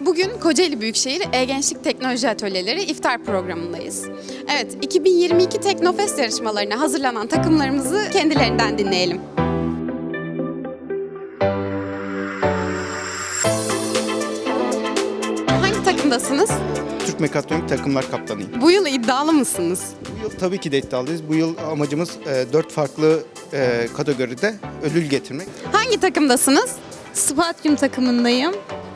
Bugün Kocaeli Büyükşehir E-Gençlik Teknoloji Atölyeleri iftar programındayız. Evet, 2022 Teknofest yarışmalarına hazırlanan takımlarımızı kendilerinden dinleyelim. Hangi takımdasınız? Türk Mekatronik Takımlar Kaptanıyım. Bu yıl iddialı mısınız? Bu yıl tabii ki de iddialıyız. Bu yıl amacımız e, dört farklı e, kategoride ödül getirmek. Hangi takımdasınız? Spatyum takımındayım.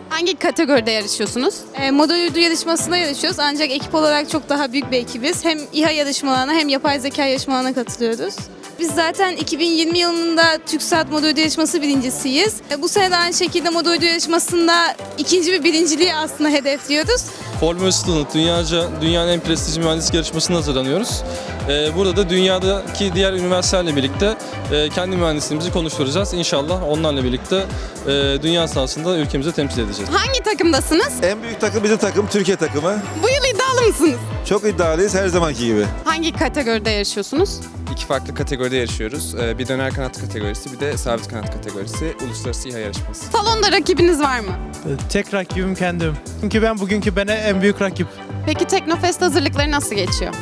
Hangi kategoride yarışıyorsunuz? E, model uydu yarışmasında yarışıyoruz ancak ekip olarak çok daha büyük bir ekibiz. Hem İHA yarışmalarına hem yapay zeka yarışmalarına katılıyoruz. Biz zaten 2020 yılında TÜKSAT model uydu yarışması birincisiyiz. E, bu sene de aynı şekilde model uydu yarışmasında ikinci bir birinciliği aslında hedefliyoruz. Formula Student dünyaca dünyanın en prestijli mühendislik yarışmasına hazırlanıyoruz. Ee, burada da dünyadaki diğer üniversitelerle birlikte e, kendi mühendisliğimizi konuşturacağız. İnşallah onlarla birlikte e, dünya sahasında ülkemizi temsil edeceğiz. Hangi takımdasınız? En büyük takım bizim takım Türkiye takımı. Bu yıl iddialı mısınız? Çok iddialıyız her zamanki gibi. Hangi kategoride yarışıyorsunuz? İki farklı kategoride yarışıyoruz. Ee, Bir döner kanat kategorisi, bir de sabit kanat kategorisi. Uluslararası İHA yarışması. Salonda rakibiniz var mı? Tek rakibim kendim. Çünkü ben bugünkü bana en büyük rakip. Peki Teknofest hazırlıkları nasıl geçiyor?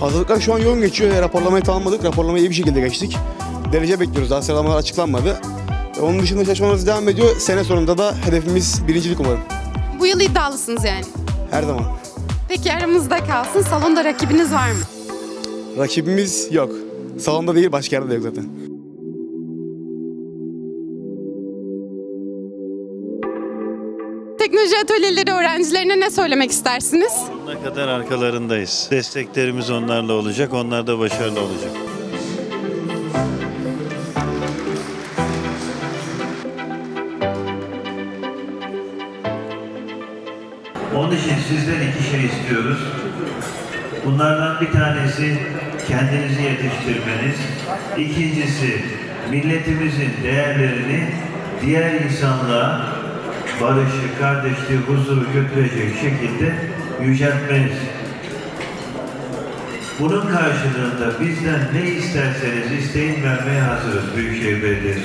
Hazırlıklar şu an yoğun geçiyor. Raporlamayı tamamladık. Raporlamayı iyi bir şekilde geçtik. Derece bekliyoruz. Daha sıralamalar açıklanmadı. Onun dışında çalışmalarımız devam ediyor. Sene sonunda da hedefimiz birincilik umarım. Bu yıl iddialısınız yani. Her zaman. Peki aramızda kalsın. Salonda rakibiniz var mı? Rakibimiz yok. Salonda değil başka yerde de yok zaten. Teknoloji atölyeleri öğrencilerine ne söylemek istersiniz? Ne kadar arkalarındayız. Desteklerimiz onlarla olacak, onlar da başarılı olacak. Onun için sizden iki şey istiyoruz. Bunlardan bir tanesi kendinizi yetiştirmeniz. İkincisi milletimizin değerlerini diğer insanlığa barışı, kardeşliği, huzuru götürecek şekilde yüceltmeniz. Bunun karşılığında bizden ne isterseniz isteyin vermeye hazırız Büyükşehir Belediyesi.